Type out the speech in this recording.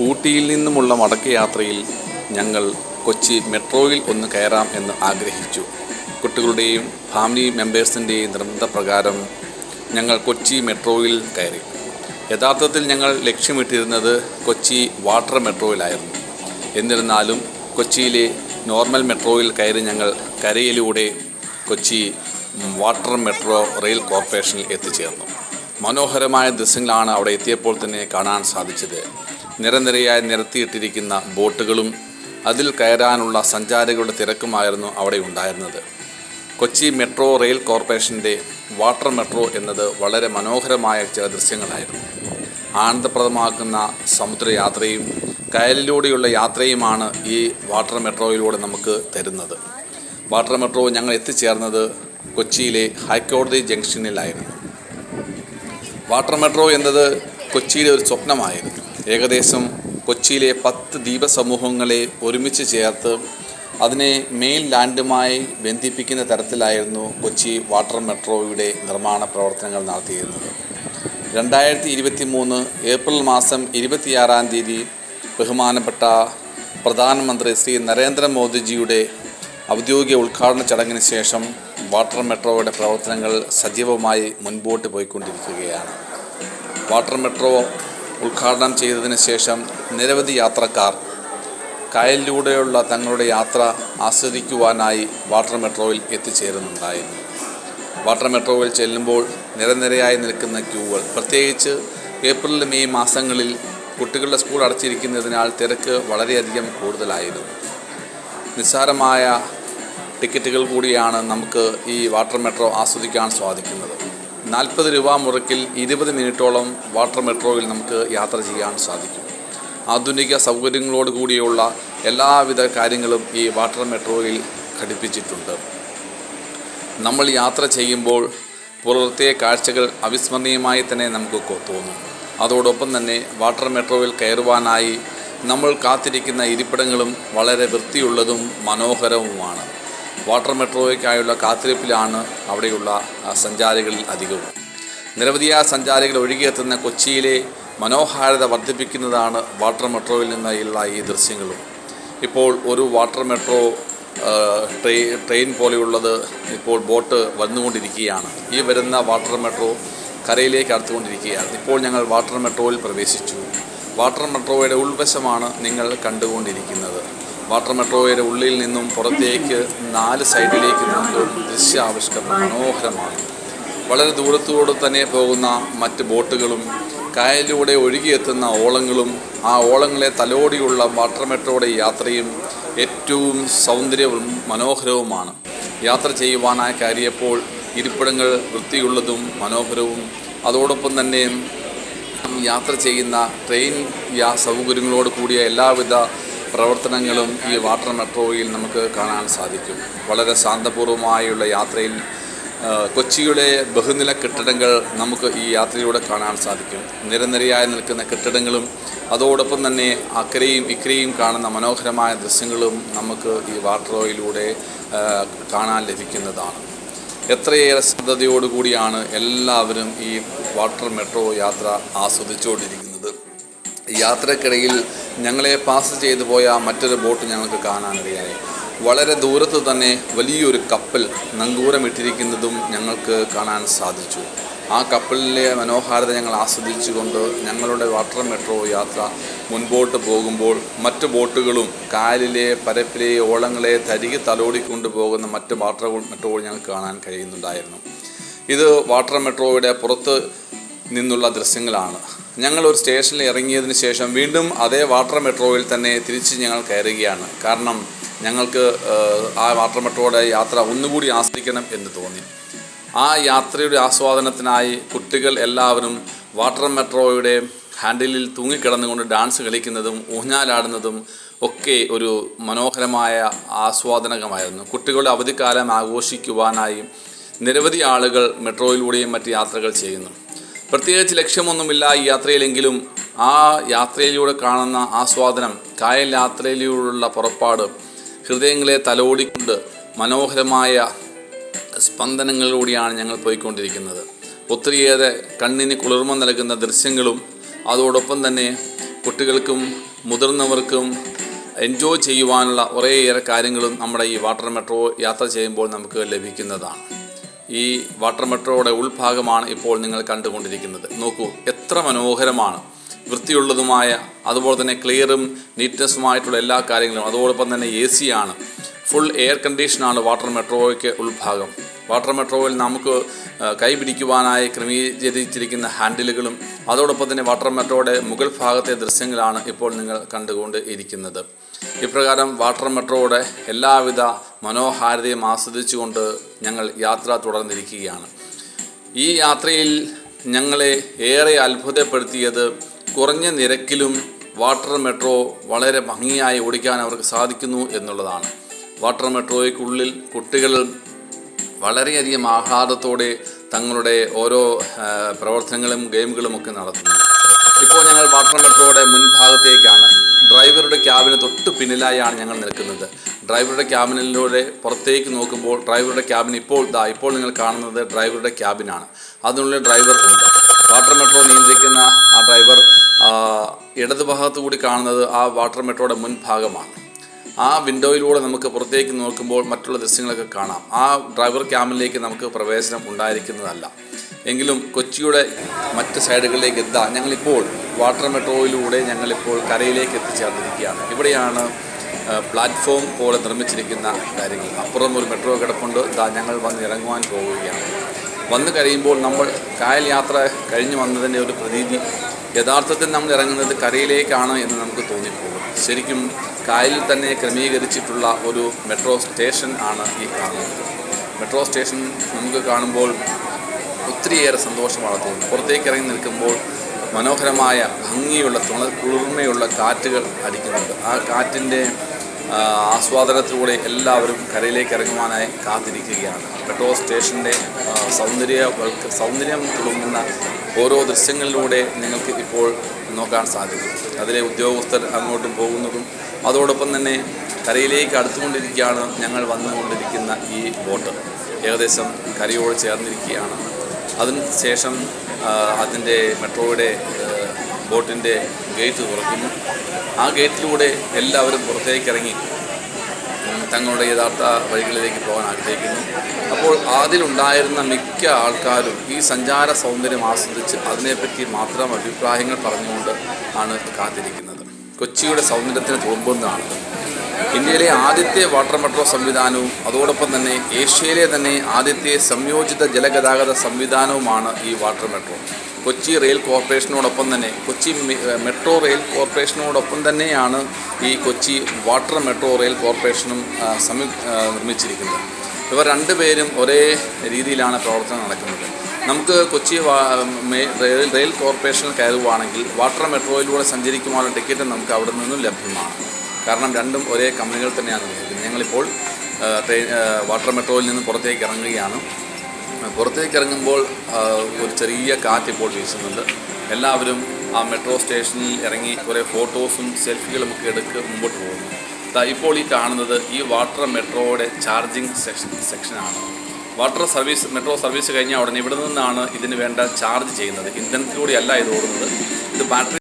ഊട്ടിയിൽ നിന്നുമുള്ള മടക്കയാത്രയിൽ ഞങ്ങൾ കൊച്ചി മെട്രോയിൽ ഒന്ന് കയറാം എന്ന് ആഗ്രഹിച്ചു. കുട്ടികളുടെയും ഫാമിലി മെമ്പേഴ്സിന്റെയും നിർബന്ധപ്രകാരം ഞങ്ങൾ കൊച്ചി മെട്രോയിൽ കയറി. യഥാർത്ഥത്തിൽ ഞങ്ങൾ ലക്ഷ്യമിട്ടിരുന്നത് കൊച്ചി വാട്ടർ മെട്രോയിലായിരുന്നു. എന്നിരുന്നാലും കൊച്ചിയിലെ നോർമൽ മെട്രോയിൽ കയറി ഞങ്ങൾ കരയിലൂടെ കൊച്ചി വാട്ടർ മെട്രോ റെയിൽ കോർപ്പറേഷനിൽ എത്തിച്ചേർന്നു. മനോഹരമായ ദൃശ്യങ്ങളാണ് അവിടെ എത്തിയപ്പോൾ തന്നെ കാണാൻ സാധിച്ചത്. നിരനിരയായി നിരത്തിയിട്ടിരിക്കുന്ന ബോട്ടുകളും അതിൽ കയറാനുള്ള സഞ്ചാരികളുടെ തിരക്കുമായിരുന്നു അവിടെ ഉണ്ടായിരുന്നത്. കൊച്ചി മെട്രോ റെയിൽ കോർപ്പറേഷന്റെ വാട്ടർ മെട്രോ എന്നത് വളരെ മനോഹരമായ ചില ദൃശ്യങ്ങളായിരുന്നു. ആനന്ദപ്രദമാക്കുന്ന സമുദ്രയാത്രയും കയലിലൂടെയുള്ള യാത്രയുമാണ് ഈ വാട്ടർ മെട്രോയിലൂടെ നമുക്ക് തരുന്നത്. വാട്ടർ മെട്രോ ഞങ്ങൾ എത്തിച്ചേർന്നത് കൊച്ചിയിലെ ഹൈക്കോടതി ജംഗ്ഷനിലായിരുന്നു. വാട്ടർ മെട്രോ എന്നത് കൊച്ചിയിലെ ഒരു സ്വപ്നമായിരുന്നു. ഏകദേശം കൊച്ചിയിലെ പത്ത് ദ്വീപസമൂഹങ്ങളെ ഒരുമിച്ച് ചേർത്ത് അതിനെ മെയിൻ ലാൻഡുമായി ബന്ധിപ്പിക്കുന്ന തരത്തിലായിരുന്നു കൊച്ചി വാട്ടർ മെട്രോയുടെ നിർമ്മാണ പ്രവർത്തനങ്ങൾ നടത്തിയിരുന്നത്. രണ്ടായിരത്തി ഇരുപത്തി മൂന്ന് ഏപ്രിൽ മാസം ഇരുപത്തിയാറാം തീയതി ബഹുമാനപ്പെട്ട പ്രധാനമന്ത്രി ശ്രീ നരേന്ദ്രമോദിജിയുടെ ഔദ്യോഗിക ഉദ്ഘാടന ചടങ്ങിന് ശേഷം വാട്ടർ മെട്രോയുടെ പ്രവർത്തനങ്ങൾ സജീവമായി മുൻപോട്ട് പോയിക്കൊണ്ടിരിക്കുകയാണ്. വാട്ടർ മെട്രോ ഉദ്ഘാടനം ചെയ്തതിന് ശേഷം നിരവധി യാത്രക്കാർ കായലിലൂടെയുള്ള തങ്ങളുടെ യാത്ര ആസ്വദിക്കുവാനായി വാട്ടർ മെട്രോയിൽ എത്തിച്ചേരുന്നുണ്ടായിരുന്നു. വാട്ടർ മെട്രോയിൽ ചെല്ലുമ്പോൾ നിരനിരയായി നിൽക്കുന്ന ക്യൂകൾ പ്രത്യേകിച്ച് ഏപ്രിൽ മെയ് മാസങ്ങളിൽ കുട്ടികളുടെ സ്കൂൾ അടച്ചിരിക്കുന്നതിനാൽ തിരക്ക് വളരെയധികം കൂടുതലായിരുന്നു. നിസ്സാരമായ ടിക്കറ്റുകൾ കൂടിയാണ് നമുക്ക് ഈ വാട്ടർ മെട്രോ ആസ്വദിക്കാൻ സാധിക്കുന്നത്. നാൽപ്പത് രൂപ മുറക്കിൽ ഇരുപത് മിനിറ്റോളം വാട്ടർ മെട്രോയിൽ നമുക്ക് യാത്ര ചെയ്യാൻ സാധിക്കും. ആധുനിക സൗകര്യങ്ങളോട് കൂടിയുള്ള എല്ലാവിധ കാര്യങ്ങളും ഈ വാട്ടർ മെട്രോയിൽ ഘടിപ്പിച്ചിട്ടുണ്ട്. നമ്മൾ യാത്ര ചെയ്യുമ്പോൾ പുറത്തെ കാഴ്ചകൾ അവിസ്മരണീയമായി തന്നെ നമുക്ക് തോന്നും. അതോടൊപ്പം തന്നെ വാട്ടർ മെട്രോയിൽ കയറുവാനായി നമ്മൾ കാത്തിരിക്കുന്ന ഇരിപ്പിടങ്ങളും വളരെ വൃത്തിയുള്ളതും മനോഹരവുമാണ്. വാട്ടർ മെട്രോയ്ക്കായുള്ള കാത്തിരിപ്പിലാണ് അവിടെയുള്ള സഞ്ചാരികളിൽ അധികവും. നിരവധിയായ സഞ്ചാരികൾ ഒഴുകിയെത്തുന്ന കൊച്ചിയിലെ മനോഹാരിത വർദ്ധിപ്പിക്കുന്നതാണ് വാട്ടർ മെട്രോയിൽ നിന്നുള്ള ഈ ദൃശ്യങ്ങളും. ഇപ്പോൾ ഒരു വാട്ടർ മെട്രോ ട്രെയിൻ ട്രെയിൻ പോലെയുള്ളത് ഇപ്പോൾ ബോട്ട് വന്നുകൊണ്ടിരിക്കുകയാണ്. ഈ വരുന്ന വാട്ടർ മെട്രോ കരയിലേക്ക് അടുത്തുകൊണ്ടിരിക്കുകയാണ്. ഇപ്പോൾ ഞങ്ങൾ വാട്ടർ മെട്രോയിൽ പ്രവേശിച്ചു. വാട്ടർ മെട്രോയുടെ ഉൾവശമാണ് നിങ്ങൾ കണ്ടുകൊണ്ടിരിക്കുന്നത്. വാട്ടർ മെട്രോയുടെ ഉള്ളിൽ നിന്നും പുറത്തേക്ക് നാല് സൈഡിലേക്ക് നമുക്ക് ദൃശ്യാവിഷ്കരണം മനോഹരമാണ് വളരെ ദൂരത്തോടെ തന്നെ പോകുന്ന മറ്റ് ബോട്ടുകളും കായലിലൂടെ ഒഴുകിയെത്തുന്ന ഓളങ്ങളും ആ ഓളങ്ങളെ തലോടിയുള്ള വാട്ടർ മെട്രോയുടെ യാത്രയും ഏറ്റവും സൗന്ദര്യവും മനോഹരവുമാണ്. യാത്ര ചെയ്യുവാനായി കയറിയപ്പോൾ ഇരിപ്പിടങ്ങൾ വൃത്തിയുള്ളതും മനോഹരവും. അതോടൊപ്പം തന്നെ യാത്ര ചെയ്യുന്ന ട്രെയിൻ യാ സൗകര്യങ്ങളോട് കൂടിയ എല്ലാവിധ പ്രവർത്തനങ്ങളും ഈ വാട്ടർ മെട്രോയിൽ നമുക്ക് കാണാൻ സാധിക്കും. വളരെ ശാന്തപൂർവമായുള്ള യാത്രയിൽ കൊച്ചിയുടെ ബഹുനില കെട്ടിടങ്ങൾ നമുക്ക് ഈ യാത്രയിലൂടെ കാണാൻ സാധിക്കും. നിരനിരയായി നിൽക്കുന്ന കെട്ടിടങ്ങളും അതോടൊപ്പം തന്നെ അക്കരയും ഇക്കരയും കാണുന്ന മനോഹരമായ ദൃശ്യങ്ങളും നമുക്ക് ഈ വാട്ടറോയിലൂടെ കാണാൻ ലഭിക്കുന്നതാണ്. എത്രയേറെ ശ്രദ്ധയോടുകൂടിയാണ് എല്ലാവരും ഈ വാട്ടർ മെട്രോ യാത്ര ആസ്വദിച്ചുകൊണ്ടിരിക്കുന്നത്. യാത്രക്കിടയിൽ ഞങ്ങളെ പാസ് ചെയ്തു പോയ മറ്റൊരു ബോട്ട് ഞങ്ങൾക്ക് കാണാനിടയായി വളരെ ദൂരത്ത് തന്നെ വലിയൊരു കപ്പൽ നങ്കൂരമിട്ടിരിക്കുന്നതും ഞങ്ങൾക്ക് കാണാൻ സാധിച്ചു. ആ കപ്പലിലെ മനോഹാരിത ഞങ്ങൾ ആസ്വദിച്ചുകൊണ്ട് ഞങ്ങളുടെ വാട്ടർ മെട്രോ യാത്ര മുൻപോട്ട് പോകുമ്പോൾ മറ്റു ബോട്ടുകളും കാലിലെ പരപ്പിലെ ഓളങ്ങളെ തരികെ തലോടിക്കൊണ്ട് പോകുന്ന മറ്റ് വാട്ടർ മെട്രോകൾ ഞങ്ങൾക്ക് കാണാൻ കഴിയുന്നുണ്ടായിരുന്നു. ഇത് വാട്ടർ മെട്രോയുടെ പുറത്ത് നിന്നുള്ള ദൃശ്യങ്ങളാണ്. ഞങ്ങൾ ഒരു സ്റ്റേഷനിൽ ഇറങ്ങിയതിന് ശേഷം വീണ്ടും അതേ വാട്ടർ മെട്രോയിൽ തന്നെ തിരിച്ച് ഞങ്ങൾ കയറുകയാണ്. കാരണം ഞങ്ങൾക്ക് ആ വാട്ടർ മെട്രോയുടെ യാത്ര ഒന്നുകൂടി ആസ്വദിക്കണം എന്ന് തോന്നി. ആ യാത്രയുടെ ആസ്വാദനത്തിനായി കുട്ടികൾ എല്ലാവരും വാട്ടർ മെട്രോയുടെ ഹാൻഡിലിൽ തൂങ്ങിക്കിടന്നുകൊണ്ട് ഡാൻസ് കളിക്കുന്നതും ഊഞ്ഞാലാടുന്നതും ഒക്കെ ഒരു മനോഹരമായ ആസ്വാദനകമായിരുന്നു. കുട്ടികളുടെ അവധിക്കാലം ആഘോഷിക്കുവാനായി നിരവധി ആളുകൾ മെട്രോയിലൂടെയും മറ്റ് യാത്രകൾ ചെയ്യുന്നു. പ്രത്യേകിച്ച് ലക്ഷ്യമൊന്നുമില്ല ഈ യാത്രയിലെങ്കിലും ആ യാത്രയിലൂടെ കാണുന്ന ആസ്വാദനം കായൽ യാത്രയിലൂടെയുള്ള പുറപ്പാട് ഹൃദയങ്ങളെ തലോടിക്കൊണ്ട് മനോഹരമായ സ്പന്ദനങ്ങളിലൂടെയാണ് ഞങ്ങൾ പോയിക്കൊണ്ടിരിക്കുന്നത്. ഒത്തിരിയേറെ കണ്ണിന് കുളിർമ നൽകുന്ന ദൃശ്യങ്ങളും അതോടൊപ്പം തന്നെ കുട്ടികൾക്കും മുതിർന്നവർക്കും എൻജോയ് ചെയ്യുവാനുള്ള കുറേയേറെ കാര്യങ്ങളും നമ്മുടെ ഈ വാട്ടർ മെട്രോ യാത്ര ചെയ്യുമ്പോൾ നമുക്ക് ലഭിക്കുന്നതാണ്. ഈ വാട്ടർ മെട്രോയുടെ ഉൾഭാഗമാണ് ഇപ്പോൾ നിങ്ങൾ കണ്ടുകൊണ്ടിരിക്കുന്നത്. നോക്കൂ എത്ര മനോഹരമാണ്. വൃത്തിയുള്ളതുമായ അതുപോലെ തന്നെ ക്ലിയറും നീറ്റ്നെസ്സുമായിട്ടുള്ള എല്ലാ കാര്യങ്ങളും അതോടൊപ്പം തന്നെ എ ആണ്. ഫുൾ എയർ കണ്ടീഷനാണ് വാട്ടർ മെട്രോയ്ക്ക് ഉൾഭാഗം. വാട്ടർ മെട്രോയിൽ നമുക്ക് കൈപിടിക്കുവാനായി ക്രമീകരിച്ചിരിക്കുന്ന ഹാൻഡിലുകളും അതോടൊപ്പം തന്നെ വാട്ടർ മെട്രോയുടെ മുകൾ ഭാഗത്തെ ദൃശ്യങ്ങളാണ് ഇപ്പോൾ നിങ്ങൾ കണ്ടുകൊണ്ട് ഇരിക്കുന്നത്. ഇപ്രകാരം വാട്ടർ മെട്രോയുടെ എല്ലാവിധ മനോഹാരിതയും ആസ്വദിച്ചുകൊണ്ട് ഞങ്ങൾ യാത്ര തുടർന്നിരിക്കുകയാണ്. ഈ യാത്രയിൽ ഞങ്ങളെ ഏറെ അത്ഭുതപ്പെടുത്തിയത് കുറഞ്ഞ നിരക്കിലും വാട്ടർ മെട്രോ വളരെ ഭംഗിയായി ഓടിക്കാൻ അവർക്ക് സാധിക്കുന്നു എന്നുള്ളതാണ്. വാട്ടർ മെട്രോയ്ക്കുള്ളിൽ കുട്ടികൾ വളരെയധികം ആഹ്ലാദത്തോടെ തങ്ങളുടെ ഓരോ പ്രവർത്തനങ്ങളും ഗെയിമുകളും ഒക്കെ നടത്തുന്നു. ഇപ്പോൾ ഞങ്ങൾ വാട്ടർ മെട്രോയുടെ മുൻഭാഗത്തേക്കാണ്. ഡ്രൈവറുടെ ക്യാബിന് തൊട്ട് പിന്നിലായാണ് ഞങ്ങൾ നിൽക്കുന്നത്. ഡ്രൈവറുടെ ക്യാബിനിലൂടെ പുറത്തേക്ക് നോക്കുമ്പോൾ ഡ്രൈവറുടെ ക്യാബിൻ ഇപ്പോൾ ദാ ഇപ്പോൾ നിങ്ങൾ കാണുന്നത് ഡ്രൈവറുടെ ക്യാബിനാണ്. അതിനുള്ളിൽ ഡ്രൈവർ ഉണ്ട്. വാട്ടർ മെട്രോ നിയന്ത്രിക്കുന്ന ആ ഡ്രൈവർ ഇടതുഭാഗത്തു കൂടി കാണുന്നത് ആ വാട്ടർ മെട്രോയുടെ മുൻഭാഗമാണ്. ആ വിൻഡോയിലൂടെ നമുക്ക് പുറത്തേക്ക് നോക്കുമ്പോൾ മറ്റുള്ള ദൃശ്യങ്ങളൊക്കെ കാണാം. ആ ഡ്രൈവർ ക്യാമിലേക്ക് നമുക്ക് പ്രവേശനം ഉണ്ടായിരിക്കുന്നതല്ല. എങ്കിലും കൊച്ചിയുടെ മറ്റ് സൈഡുകളിലേക്ക് എത്താൻ ഞങ്ങളിപ്പോൾ വാട്ടർ മെട്രോയിലൂടെ ഞങ്ങളിപ്പോൾ കരയിലേക്ക് എത്തിച്ചേർന്നിരിക്കുകയാണ്. ഇവിടെയാണ് പ്ലാറ്റ്ഫോം പോലെ നിർമ്മിച്ചിരിക്കുന്ന കാര്യങ്ങൾ. അപ്പുറം ഒരു മെട്രോ കിടപ്പുണ്ട്. ഇതാ ഞങ്ങൾ വന്ന് ഇറങ്ങുവാൻ പോവുകയാണ്. വന്നു കഴിയുമ്പോൾ നമ്മൾ കായൽ യാത്ര കഴിഞ്ഞു വന്നതിന്റെ ഒരു പ്രതീതി യഥാർത്ഥത്തിൽ നമ്മൾ ഇറങ്ങുന്നത് കരയിലേക്കാണ് എന്ന് നമുക്ക് തോന്നിപ്പോകും. ശരിക്കും കായലിൽ തന്നെ ക്രമീകരിച്ചിട്ടുള്ള ഒരു മെട്രോ സ്റ്റേഷൻ ആണ് ഈ കാണുന്നത്. മെട്രോ സ്റ്റേഷൻ നമുക്ക് കാണുമ്പോൾ ഒത്തിരിയേറെ സന്തോഷമാണ് തോന്നുന്നത്. പുറത്തേക്ക് ഇറങ്ങി നിൽക്കുമ്പോൾ മനോഹരമായ ഭംഗിയുള്ള തുണ കുളിർമയുള്ള കാറ്റുകൾ അടിക്കുന്നുണ്ട്. ആ കാറ്റിന്റെ ആസ്വാദനത്തിലൂടെ എല്ലാവരും കരയിലേക്ക് ഇറങ്ങുവാനായി കാത്തിരിക്കുകയാണ്. മെട്രോ സ്റ്റേഷന്റെ സൗന്ദര്യ സൗന്ദര്യം തുളുമ്പുന്ന ഓരോ ദൃശ്യങ്ങളിലൂടെ നിങ്ങൾക്ക് ഇപ്പോൾ നോക്കാൻ സാധിക്കും. അതിലെ ഉദ്യോഗസ്ഥർ അങ്ങോട്ടും പോകുന്നതും അതോടൊപ്പം തന്നെ കരയിലേക്ക് അടുത്തുകൊണ്ടിരിക്കുകയാണ് ഞങ്ങൾ വന്നുകൊണ്ടിരിക്കുന്ന ഈ ബോട്ട്. ഏകദേശം കരയോട് ചേർന്നിരിക്കുകയാണ്. അതിന് ശേഷം അതിന്റെ മെട്രോയുടെ ബോട്ടിന്റെ ഗേറ്റ് തുറക്കുന്നു. ആ ഗേറ്റിലൂടെ എല്ലാവരും പുറത്തേക്ക് ഇറങ്ങി ഉം, തങ്ങളുടെ യഥാർത്ഥ വഴികളിലേക്ക് പോകാൻ ആഗ്രഹിക്കുന്നു. അപ്പോൾ അതിലുണ്ടായിരുന്ന മിക്ക ആൾക്കാരും ഈ സഞ്ചാര സൗന്ദര്യം ആസ്വദിച്ച് അതിനെപ്പറ്റി മാത്രം അഭിപ്രായങ്ങൾ പറഞ്ഞുകൊണ്ട് ആണ് കാത്തിരിക്കുന്നത്. കൊച്ചിയുടെ സൗന്ദര്യത്തിന് തുളുമ്പുന്നതാണ് ഇന്ത്യയിലെ ആദ്യത്തെ വാട്ടർ മെട്രോ സംവിധാനവും അതോടൊപ്പം തന്നെ ഏഷ്യയിലെ തന്നെ ആദ്യത്തെ സംയോജിത ജലഗതാഗത സംവിധാനവുമാണ് ഈ വാട്ടർ മെട്രോ. കൊച്ചി റെയിൽ കോർപ്പറേഷനോടൊപ്പം തന്നെ കൊച്ചി മെട്രോ റെയിൽ കോർപ്പറേഷനോടൊപ്പം തന്നെയാണ് ഈ കൊച്ചി വാട്ടർ മെട്രോ റെയിൽ കോർപ്പറേഷനും സംയു നിർമ്മിച്ചിരിക്കുന്നത്. ഇവർ രണ്ടുപേരും ഒരേ രീതിയിലാണ് പ്രവർത്തനം നടക്കുന്നത്. നമുക്ക് കൊച്ചി റെയിൽ കോർപ്പറേഷനിൽ കയറുകയാണെങ്കിൽ വാട്ടർ മെട്രോയിലൂടെ സഞ്ചരിക്കുവാനുള്ള ടിക്കറ്റ് നമുക്ക് അവിടെ നിന്നും ലഭ്യമാണ്. കാരണം രണ്ടും ഒരേ കമ്പനികൾ തന്നെയാണ് നിർമ്മിക്കുന്നത് ഞങ്ങളിപ്പോൾ ട്രെയിൻ വാട്ടർ മെട്രോയിൽ നിന്ന് പുറത്തേക്ക് ഇറങ്ങുകയാണ്. പുറത്തേക്ക് ഇറങ്ങുമ്പോൾ ഒരു ചെറിയ കാറ്റ് ഇപ്പോൾ വീശുന്നുണ്ട്. എല്ലാവരും ആ മെട്രോ സ്റ്റേഷനിൽ ഇറങ്ങി കുറേ ഫോട്ടോസും സെൽഫികളും ഒക്കെ എടുക്ക് മുമ്പോട്ട് പോകുന്നു. ഇപ്പോൾ ഈ കാണുന്നത് ഈ വാട്ടർ മെട്രോയുടെ ചാർജിങ് സെക്ഷൻ സെക്ഷനാണ്. വാട്ടർ സർവീസ് മെട്രോ സർവീസ് കഴിഞ്ഞാൽ ഉടനെ ഇവിടെ നിന്നാണ് ഇതിന് വേണ്ട ചാർജ് ചെയ്യുന്നത്. ഇന്ധനത്തിലൂടെയല്ല ഇത് ഓടുന്നത്. ഇത് ബാറ്ററി